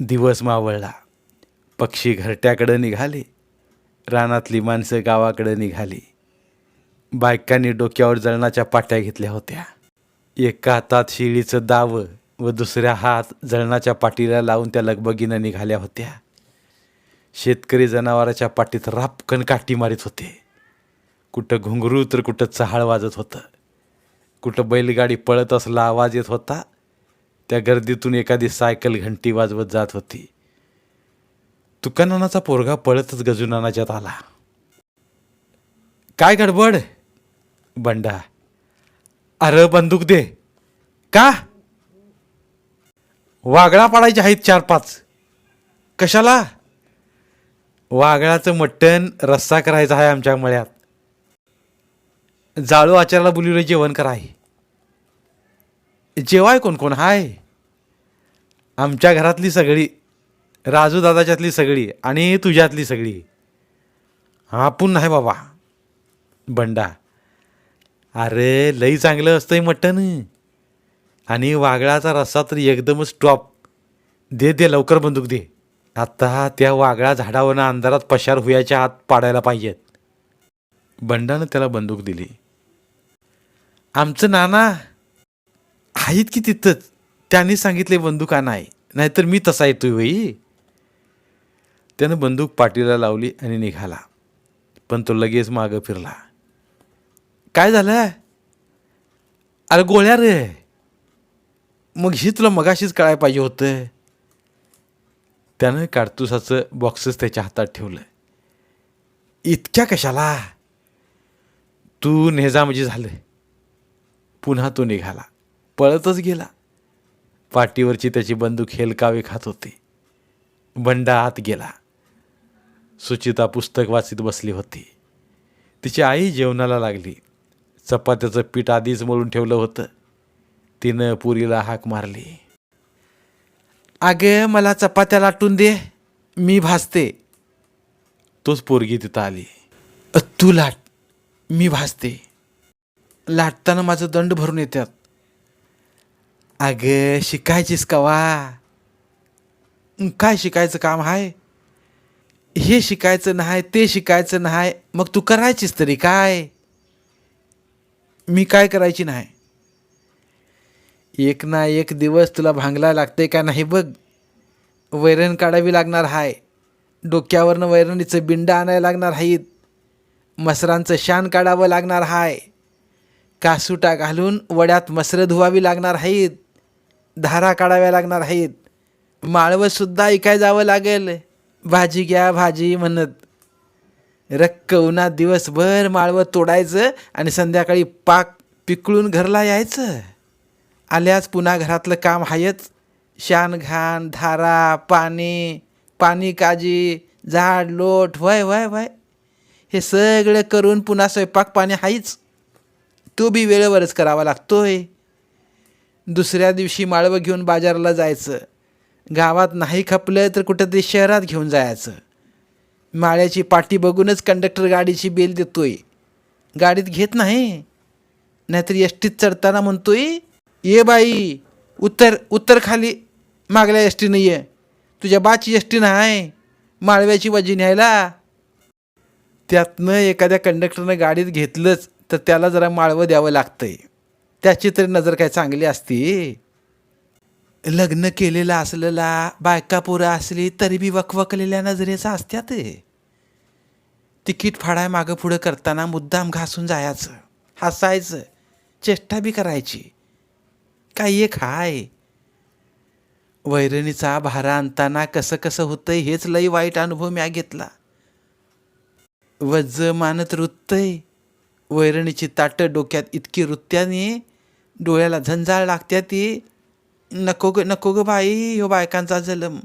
दिवस मावळला. पक्षी घरट्याकडं निघाले. रानातली माणसं गावाकडं निघाली. बायकांनी डोक्यावर जळणाच्या पाट्या घेतल्या होत्या. एका हातात शिळीचं दावं व दुसऱ्या हात जळणाच्या पाटीला लावून त्या लगबगीनं निघाल्या होत्या. शेतकरी जनावराच्या पाठीत रापकन काठी मारित होते. कुठं घुंगरू तर कुठं चहाळ वाजत होतं. कुठं बैलगाडी पळत असला आवाज येत होता. त्या गर्दीतून एखादी सायकल घंटी वाजवत जात होती. तुकानानाचा पोरगा पळतच गजुनानाच्यात आला. काय गडबड? बंडा. अरे बंदूक दे. का? वागळा पाडायचे आहेत चार पाच. कशाला? वागळाचं मटण रस्सा करायचा आहे आमच्या मळ्यात. जाळू आचाराला बोलिवलं जेवण कराय. जेवाय कोण कोण हाय? आमच्या घरातली सगळी राजू दादाच्यातली सगळी आणि तुझ्यातली सगळी. आपण नाही बाबा. बंडा. अरे लई चांगलं असतंय मटण. आणि वागळाचा रस्सा तर एकदमच टॉप दे दे लवकर बंदूक दे. आता त्या वागळा झाडावरनं अंधारात पशार हुयाच्या आत पाडायला पाहिजेत. बंडानं त्याला बंदूक दिली. आमचं नाना आहेत की तिथंच त्याने सांगितले बंदूक नाही नाहीतर मी तसा येतोय वई त्यानं बंदूक पाठीला लावली आणि निघाला. पण तो लगेच मागं फिरला. काय झालं अरे गोळ्या रे. मग ही तुला मगाशीच कळायला पाहिजे होतं. त्यानं काडतुसाचं बॉक्सच त्याच्या हातात ठेवलं. इतक्या कशाला? तू नेजा म्हणजे झालं. पुन्हा तो निघाला. पळतच गेला. पाठीवरची त्याची बंदूक हेलकावे खात होती. बंडा आत गेला. सुचिता पुस्तक वाचित बसली होती. तिची आई जेवणाला लागली. चपात्याचं पीठ आधीच मळून ठेवलं होतं. तिनं पुरीला हाक मारली. अगं मला चपात्या लाटून दे. मी भासते तोच पोरगी तिथं आली. तू लाट. मी भाजते. लाटताना माझं दंड भरून येतात अगं शिकायचीस का वा? काय शिकायचं काम आहे हे शिकायचं नाही ते शिकायचं नाही मग तू करायचीस तरी काय? मी काय करायची नाही? एक ना एक दिवस तुला भांगला लागते का नाही बघ. वैरण काढावी लागणार हाय. डोक्यावरनं वैरणीचं बिंड आणायला लागणार आहेत मसरांचं शान काढावं लागणार हाय. कासुटा घालून वड्यात मसरं धुवावी लागणार आहेत धारा काढाव्या लागणार आहेत. माळवंसुद्धा ऐकाय जावं लागेल. भाजी घ्या भाजी म्हणत. रक्क उन्हात दिवसभर माळवं तोडायचं आणि संध्याकाळी पाक पिकळून घरला यायचं. आल्याच पुन्हा घरातलं काम आहेच शान घाण धारा पाणी पाणी काजी झाड लोट वय वय वय. हे सगळं करून पुन्हा स्वयंपाक पाणी आहेच तो बी वेळेवरच करावा लागतोय. दुसऱ्या दिवशी माळवं घेऊन बाजाराला जायचं. गावात नाही खपलं तर कुठंतरी शहरात घेऊन जायचं. माळ्याची पाठी बघूनच कंडक्टर गाडीची बेल देतोय. गाडीत घेत नाही. नाहीतर एस टीत चढताना म्हणतोय ये बाई उत्तर उत्तर खाली मागल्या एस ये. तुझ्या बाची एस टी नाही. माळव्याची वजी न्यायला. त्यातनं एखाद्या कंडक्टरनं गाडीत घेतलंच तर त्याला जरा माळवं द्यावं लागतंय. त्याची तरी नजर काय चांगली असती? लग्न केलेलं असलेला बायका पोरं असली तरी बी वकवकलेल्या नजरेचा असत्यात तिकीट फाडाय मागं पुढं करताना मुद्दाम घासून जायचं हसायचं चेष्टा बी करायची. काय एक हाय? वैरणीचा भारा आणताना कसं कसं होतंय हेच लई वाईट अनुभव म्या घेतला. वज मानत रुततंय. वैरणीची ताटं डोक्यात इतकी रुत्याने डोळ्याला झंझाळ लागत्या ती. नको ग नको ग बाई हो बायकांचा जलम.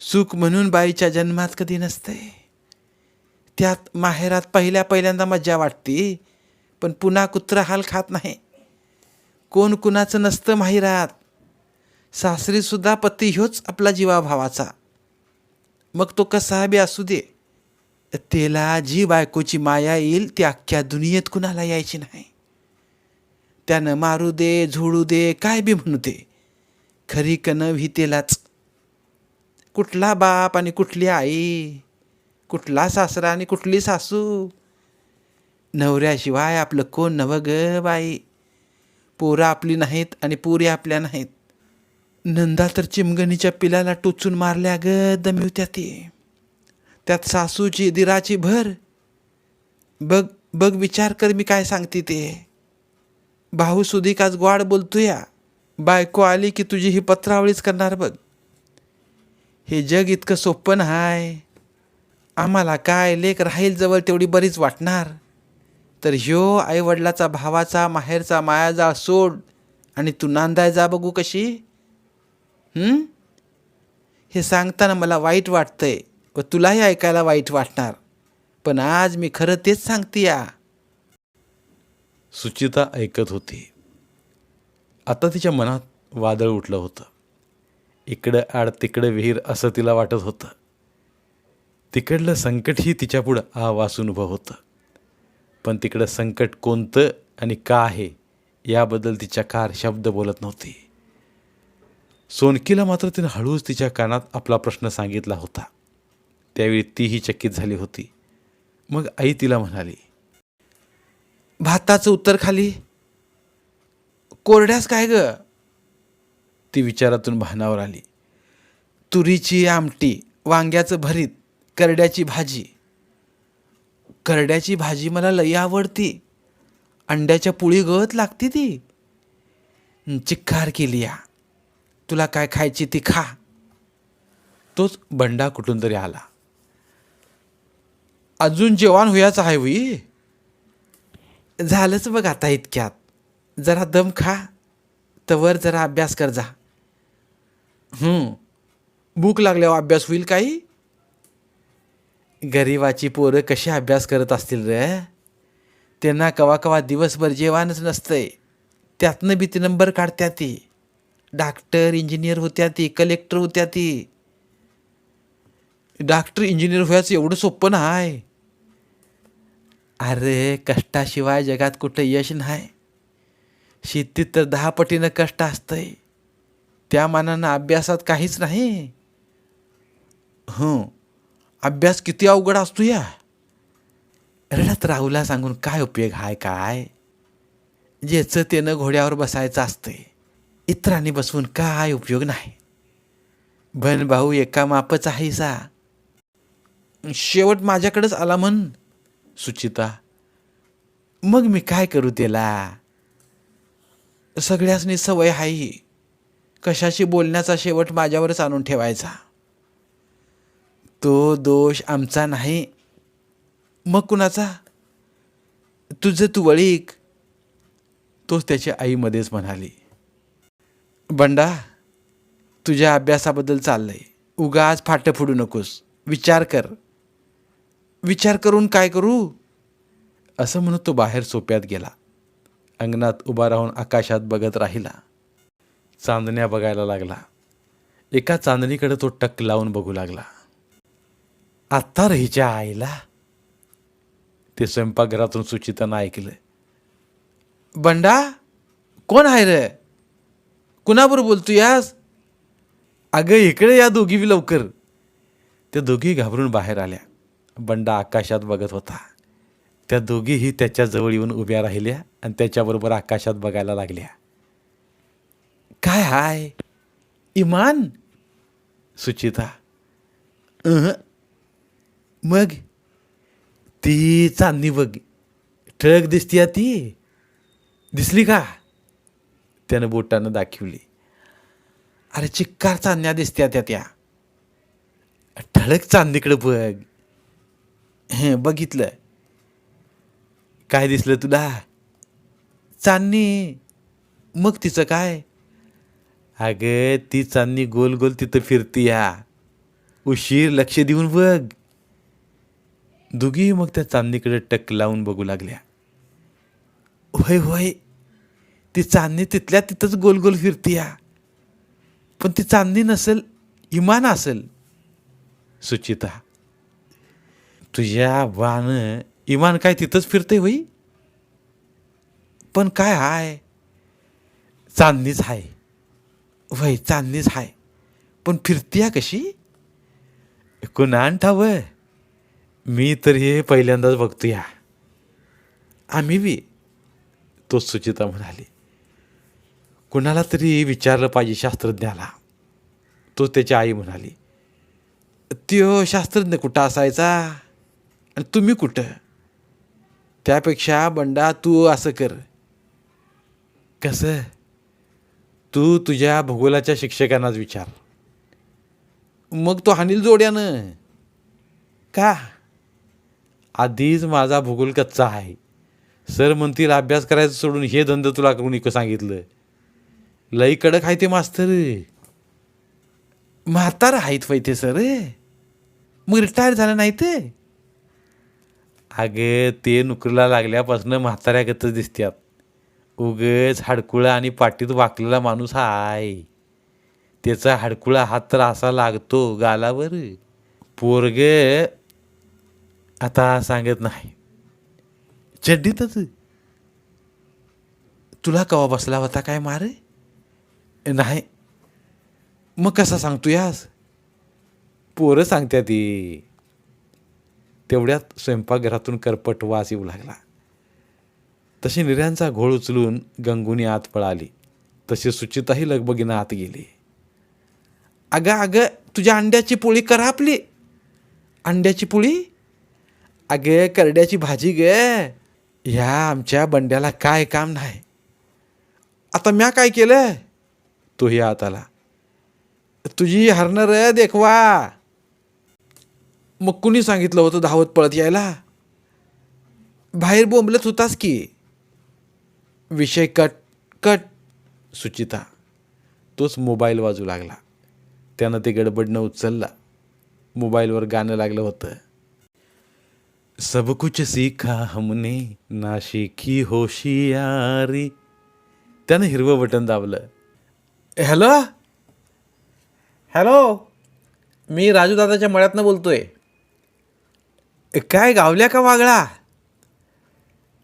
सुख म्हणून बाईच्या जन्मात कधी नसते. त्यात माहेरात पहिल्या पहिल्यांदा मज्जा वाटते पण पुन्हा कुत्रा हाल खात नाही. कोण कुणाचं नसतं माहिरात. सासरीसुद्धा पती ह्योच आपला जीवा भावाचा मग तो कसा बी असू दे. त्याला जी बायकोची माया येईल ती अख्ख्या दुनियेत कुणाला यायची नाही. त्यानं मारू दे झोडू दे काय बी म्हणू दे. खरी कणव ही कुठला बाप आणि कुठली आई कुठला सासरा आणि कुठली सासू? नवऱ्याशिवाय आपलं कोण नवं ग बाई? पोरं आपली नाहीत आणि पोरी आपल्या नाहीत. नंदा तर चिमगणीच्या पिलाला टोचून मारल्या ग दमिवत्या ती त्यात सासूची दिराची भर. बघ बघ विचार कर मी काय सांगते ते. भाऊ सुधिकाच ग्वाड बोलतोया. बायको आली की तुझी ही पत्रावळीच करणार बघ. हे जग इतकं सोपं हाय आम्हाला काय लेख राहील जवळ तेवढी बरीच वाटणार. तर ह्यो आईवडिलाचा भावाचा माहेरचा मायाजाळ सोड आणि तू नांदाय जा बघू कशी. हे सांगताना मला वाईट वाटतंय व तुलाही ऐकायला वाईट वाटणार. पण आज मी खरं तेच सांगते या सुचिता ऐकत होती. आता तिच्या मनात वादळ उठलं होतं. इकडं आड तिकडं विहीर असं तिला वाटत होतं. तिकडलं संकटही तिच्यापुढं आवासून उभं होतं. पण तिकडं संकट कोणतं आणि का आहे याबद्दल तिच्या कार शब्द बोलत नव्हती. सोनकीला मात्र तिनं हळूच तिच्या कानात आपला प्रश्न सांगितला होता. त्यावेळी तीही चकित झाली होती. मग आई तिला म्हणाली भाताचं उत्तर खाली. कोरड्यास काय ग? ती विचारातून भानावर आली. तुरीची आमटी वांग्याचं भरीत करड्याची भाजी. करड्याची भाजी मला लई आवडती. अंड्याच्या पोळी गळत लागते ती. चिक्कार केली या. तुला काय खायची ती खा. तोच बंडा कुठून तरी आला. अजून जेवण होयाचं आहे होई झालंच बघ आता इतक्यात. जरा दम खा तवर जरा अभ्यास कर जा. भूक लागल्यावर अभ्यास होईल काही? गरिबाची पोरं कशी अभ्यास करत असतील रे? त्यांना कवा कवा दिवसभर जेवणच नसतंय. त्यातनं बी ती नंबर काढत्या ती. डॉक्टर इंजिनियर होत्या ती कलेक्टर होत्या ती. डॉक्टर इंजिनियर व्हायचं एवढं सोपं नाही. अरे कष्टाशिवाय जगात कुठं यश नाही. शेतीत तर दहा पटीनं कष्ट असतंय. त्या मानानं अभ्यासात काहीच नाही. हं अभ्यास किती अवघड असतो या. रडत राहूला सांगून काय उपयोग हाय काय? ज्याचं त्यानं घोड्यावर बसायचं असतंय. इतरांनी बसवून काय उपयोग नाही. बन भाऊ एका मापच आहे सा. शेवट माझ्याकडेच आला म्हण. सुचिता मग मी काय करू त्याला? सगळ्यासनी सवय आहे कशाशी बोलण्याचा शेवट माझ्यावरच आणून ठेवायचा. तो दोष आमचा नाही. मग कुणाचा? तुझं तू वळीक. तोच त्याची आईमध्येच म्हणाली. बंडा तुझ्या अभ्यासाबद्दल चाललंय. उगाच फाटं फोडू नकोस. विचार कर. विचार करून काय करू? असं म्हणत तो बाहेर सोप्यात गेला. अंगणात उभा राहून आकाशात बघत राहिला. चांदण्या बघायला लागला. एका चांदणीकडे तो टक लावून बघू लागला. आत्ता रहीच्या आईला? ते स्वयंपाकघरातून सुचितानं ऐकलं. बंडा कोण आहे रे? कुणाबरोबर बोलतो यास अगं इकडे या दोघी बी लवकर. त्या दोघी घाबरून बाहेर आल्या. बंडा आकाशात बघत होता. त्या दोघीही त्याच्याजवळ येऊन उभ्या राहिल्या आणि त्याच्याबरोबर आकाशात बघायला लागल्या. काय हाय? इमान? सुचिता. मग? ती चांदणी बघ. ठळक दिसतीया ती. दिसली का? त्यानं बोटानं दाखवली. अरे चिक्कार चांदण्या दिसत्या त्या त्या. ठळक चांदीकडे बघ. हे बघितलं काय दिसलं तुला? चांदणी. मग तिचं काय? अगं ती चांदणी गोल गोल तिथं फिरती या उशीर लक्ष देऊन बघ. दोघी मग त्या चांदणीकडे टक लावून बघू लागल्या. होय होय. ती चांदणी तिथल्या तिथंच गोल गोल फिरतीया पण ती चांदणी नसेल इमान असेल. सुचिता तुझ्या वान इमान काय तिथंच फिरते होई? पण काय हाय? चांदणीच हाय. वय चांदणीच हाय. पण फिरतीया कशी? कुणान ठाव मी तर हे पहिल्यांदाच बघतो या आम्ही बी तो सुचिता म्हणाली. कुणाला तरी विचारलं पाहिजे शास्त्रज्ञाला. तो त्याची आई म्हणाली. त्यो शास्त्रज्ञ कुठं असायचा? आणि तुम्ही कुठं? त्यापेक्षा बंडा तू असं कर. कसं? तू तुझ्या भूगोलाच्या शिक्षकांनाच विचार. मग तो हानील जोड्यानं. का? आधीच माझा भूगोल कच्चा आहे. सर म्हणतील अभ्यास करायचं सोडून हे धंद तुला कोणी सांगितलं. लई कडक आहे ते मास्तर. म्हातार आहेत फैते सर. मग रिटायर झालं नाही ते? अगे ते नोकरीला लागल्यापासून म्हाताऱ्यागतच दिसत्यात. उगच हाडकुळा आणि पाठीत वाकलेला माणूस आहे त्याचा हाडकुळा हात तर असा लागतो गालावर. पोरग आता सांगत नाही. चड्डीतच. तुला कवा बसला होता काय मारे? नाही. मग कसा सांगतो यास पोरं सांगत्या ती तेवढ्यात स्वयंपाकघरातून करपट वास येऊ लागला. तशी निर्यांचा घोळ उचलून गंगुनी आत पळाली. तशी सुचिताही लगबगीनं आत गेली. अगं अगं तुझ्या अंड्याची पोळी करा आपली. अंड्याची पोळी? अगे करड्याची भाजी ग. ह्या आमच्या बंड्याला काय काम नाही. आता म्या काय केलं? तोही आत आला. तुझी हरणार देखवा. मग कुणी सांगितलं होतं धावत पळत यायला? बाहेर बोंबलत होतास की? विषय कट कट सुचिता. तोच मोबाईल वाजू लागला. त्यानं ते गडबडनं उचलला. मोबाईलवर गाणं लागलं होतं. सब कुछ सीखा हमने नाशिकी होशियारी. त्यानं हिरवं बटन दाबलं. हॅलो? हॅलो? मी राजू दादाच्या मळ्यातनं बोलतोय. काय गावल्या का वागळा?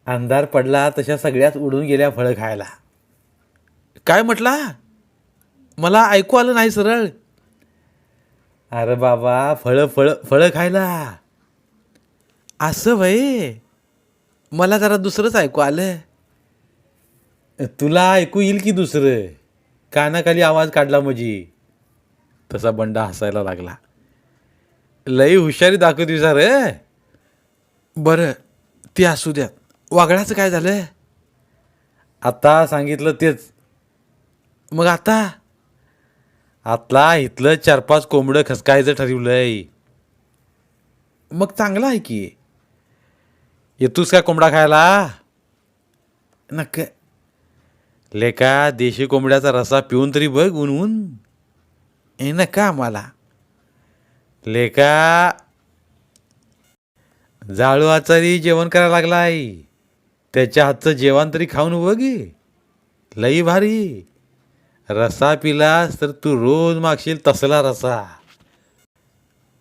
अंधार पडला तशा सगळ्यात उडून गेल्या फळं खायला. काय म्हटला? मला ऐकू आलं नाही सरळ. अरे बाबा फळं फळं फळं खायला. असं वय मला जरा दुसरंच ऐकू आलं. तुला ऐकू येईल की दुसरं? कानाखाली आवाज काढला म्हणजे तसा बंडा हसायला लागला. लई हुशारी दाखवती सर बरं ते असू द्यात वागळाचं काय झालं आता सांगितलं तेच. मग आता? आतला इथलं चार पाच कोंबडं खसकायचं ठरवलंय. मग चांगलं आहे की. येतोस का कोंबडा खायला? नक्क. लेका देशी कोंबड्याचा रसा पिऊन तरी बघ ऊन ए नका आम्हाला. लेका जाळू आचारी जेवण करायला लागला आई. त्याच्या हातचं जेवण तरी खाऊन बघ लई भारी. रसा पिलास तर तू रोज मागशील तसला रसा.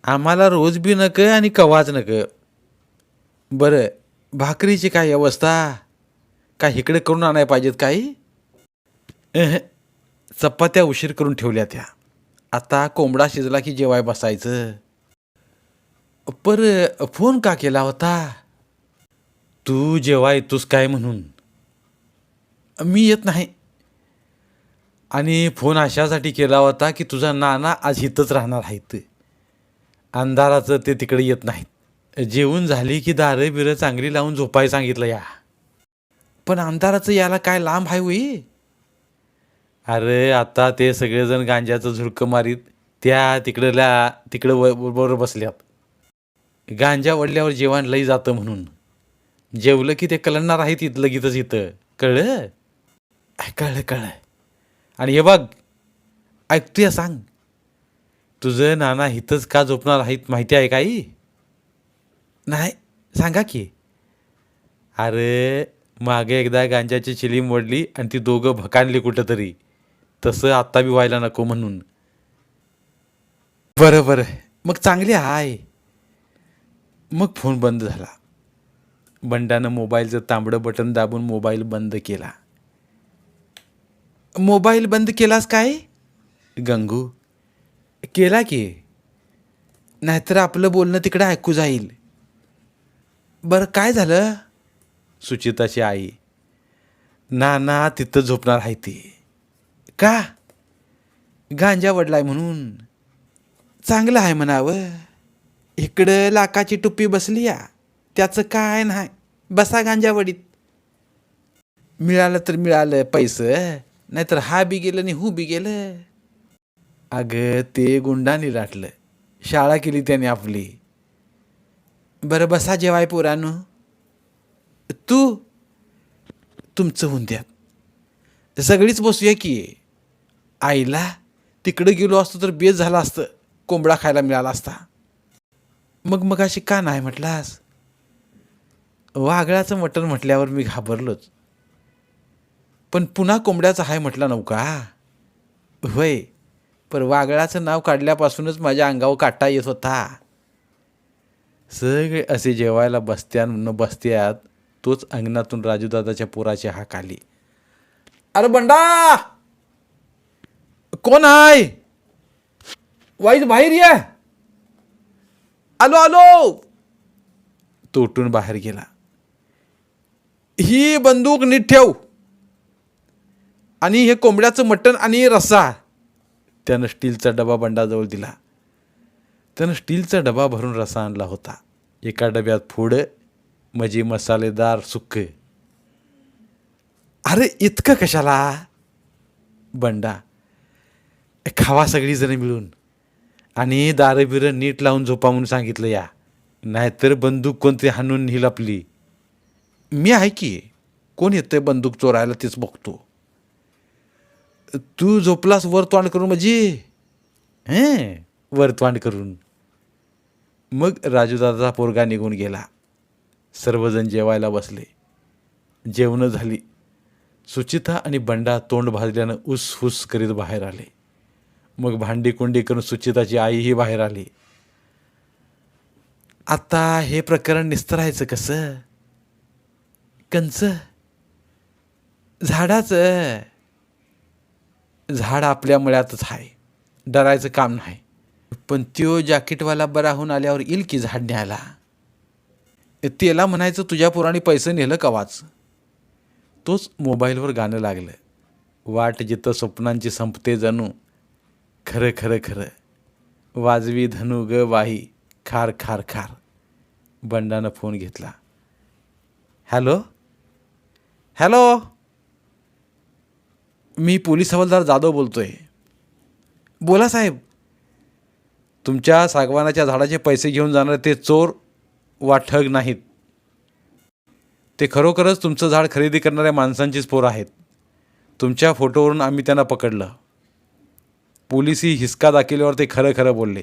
आम्हाला रोज बी नकं आणि कवाच नकं. बरं भाकरीची काय अवस्था काय इकडे करून आणाय पाहिजेत काही? चपात्या उशीर करून ठेवल्या त्या. आता कोंबडा शिजला की जेवाय बसायचं. पर फोन का केला होता? तू जेव्हा येतोस काय म्हणून? मी येत नाही. आणि फोन अशासाठी केला होता की तुझा नाना आज इथंच राहणार आहेत. अंधाराचं ते तिकडे येत नाहीत. जेवून झाली की दारं बिरं चांगली लावून झोपाय सांगितलं या. पण अंधाराचं याला काय लांब आहे होई अरे आता ते सगळेजण गांजाचं झुडकं मारीत त्या तिकडल्या तिकडं व बरोबर बसल्यात. गांजा वडल्यावर जेवण लई जातं म्हणून. जेवलं की ते कलणार आहेत इथं लगेचच इथं. कळलं? आय, कळलं कळलं. आणि हे बघ ऐकतोय सांग. तुझं नाना इथंच का झोपणार आहेत माहिती आहे काही? नाही सांगा की. अरे मागे एकदा गांजाची चिलीम मोडली आणि ती दोघं भकाणली कुठंतरी. तसं आत्ता बी व्हायला नको म्हणून. बरं बरं. मग चांगली आहे. मग फोन बंद झाला. बंडानं मोबाईलचं तांबडं बटन दाबून मोबाईल बंद केला. मोबाईल बंद केलास काय? गंगू केला की. नाहीतर आपलं बोलणं तिकडं ऐकू जाईल. बरं काय झालं? सुचिताची आई ना ना तिथं झोपणार आहे ती. का? गांजा वडलाय म्हणून. चांगलं आहे म्हणावं. इकडं लाकाची टुप्पी बसली या त्याचं काय नाही. बसा गांजावडीत. मिळालं तर मिळालं पैसं नाहीतर हा बी गेलं आणि हू बी गेलं. अगं ते गुंडाने लाटलं शाळा केली त्याने आपली. बरं बसा जेवाय पोरानो. तू तुमचं होऊन द्या. सगळीच बसूया की. आईला तिकडं गेलो असतो तर बेस झाला असतं. कोंबडा खायला मिळाला असता. मग मग अशी का नाही म्हटलास? वाघळाचं मटण म्हटल्यावर मी घाबरलोच. पण पुन्हा कोंबड्याचं हाय म्हटला नव्हता होय पर वागळाचं नाव काढल्यापासूनच माझ्या अंगावर काटा येत होता. सगळे असे जेवायला बसत्या न बसत्यात तोच अंगणातून राजूदादाच्या पोराची हाक आली. अरे बंडा! कोण आहे वाईट बाहेर या! आलो आलो. तो उठून बाहेर गेला. ही बंदूक नीट ठेव. आणि हे कोंबड्याचं मटण आणि रस्सा. त्यानं स्टीलचा डबा बंडाजवळ दिला. त्यानं स्टीलचा डबा भरून रसा आणला होता. एका डब्यात फोडं म्हणजे मसालेदार सुक्क. अरे इतकं कशाला? बंडा खावा सगळीजणं मिळून. आणि दारं बिरं नीट लावून झोपा म्हणून सांगितलं या. नाहीतर बंदूक कोणते हाणून नेईल आपली? मी आहे की कोण येतंय बंदूक चोरायला तेच बघतो. तू झोपलास वर तोंड करून म्हणजे हं वरतवांड करून. मग राजूदादाचा पोरगा निघून गेला. सर्वजण जेवायला बसले. जेवणं झाली. सुचिता आणि बंडा तोंड भाजल्यानं उस हुस करीत बाहेर आले. मग भांडी कुंडी करून सुचिताची आईही बाहेर आली. आता हे प्रकरण निस्तरायचं कसं? कंच झाडाचं झाड आपल्या मळ्यातच आहे. डरायचं काम नाही. पण त्यो जॅकेटवाला बरा होऊन आल्यावर येईल की झाड न्यायला? त्याला म्हणायचं तुझ्या पुराणी पैसे नेलं कवाच? तोच मोबाईलवर गाणं लागलं. वाट जिथं स्वप्नांची संपते जणू खरं खरं खरं. वाजवी धनु ग वाही खार खार खार. बंडानं फोन घेतला. हॅलो? हॅलो? मी पोलीस हवालदार जाधव बोलतोय. बोला साहेब. तुमच्या सागवानाच्या झाडाचे पैसे घेऊन जाणारे ते चोर वा ठग नाहीत. ते खरोखरच तुमचं झाड खरेदी करणाऱ्या माणसांचीच पोरं आहेत. तुमच्या फोटोवरून आम्ही त्यांना पकडलं. पोलिसी हिसका दाखिल्यावर ते खरं खरं बोलले.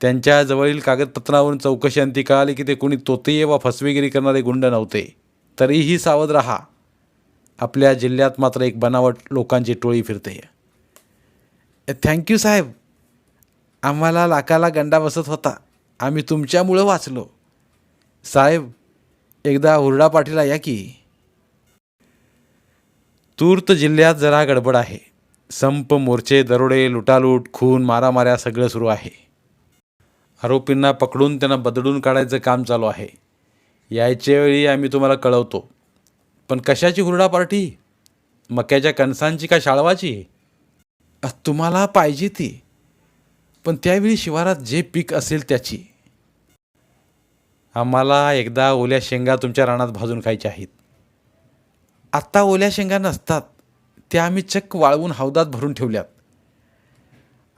त्यांच्याजवळील कागदपत्रावरून चौकशी अंती कळाली की ते कोणी तोतेय वा फसवेगिरी करणारे गुंड नव्हते. तरीही सावध रहा. आपल्या जिल्ह्यात मात्र एक बनावट लोकांची टोळी फिरते. थँक्यू साहेब. आम्हाला लाकाला गंडा बसत होता. आम्ही तुमच्यामुळं वाचलो. साहेब एकदा हुरडा पाठीला या की. तूर्त जिल्ह्यात जरा गडबड आहे. संप मोर्चे दरोडे लुटालूट खून मारामाऱ्या सगळं सुरू आहे. आरोपींना पकडून त्यांना बदलून काढायचं काम चालू आहे. यायच्या वेळी आम्ही तुम्हाला कळवतो. पण कशाची हुरडा पार्टी? मक्याच्या कणसांची का शाळवाची? तुम्हाला पाहिजे ती. पण त्यावेळी शिवारात जे पीक असेल त्याची. आम्हाला एकदा ओल्या शेंगा तुमच्या रानात भाजून खायच्या आहेत. आत्ता ओल्या शेंगा नसतात. त्या आम्ही चक्क वाळवून हौदात भरून ठेवल्यात.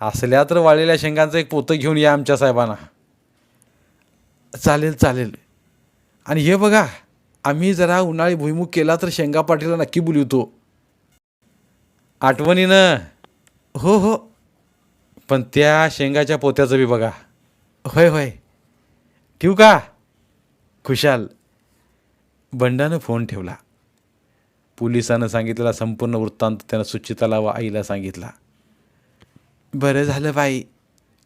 असल्या तर वाळलेल्या शेंगांचं एक पोतं घेऊन या आमच्या साहेबांना. चालेल चालेल. आणि हे बघा आम्ही जरा उन्हाळी भुईमुग केला तर शेंगा पाटीला नक्की बोलवतो. आठवणीनं. हो हो. पण त्या शेंगाच्या पोत्याचं बी बघा. होय होय. ठेवू का? खुशाल. बंडानं फोन ठेवला. पोलिसानं सांगितलेला संपूर्ण वृत्तांत त्यानं सुचिताला व आईला सांगितला. बरं झालं बाई.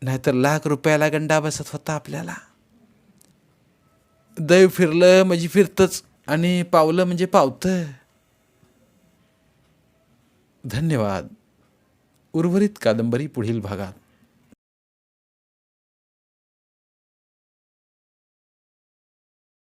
नाहीतर लाख रुपयाला गंडा बसत होता आपल्याला. दैव फिरलं म्हणजे फिरतंच आणि पावलं म्हणजे पावतं. धन्यवाद. उर्वरित कादंबरी पुढील भागात.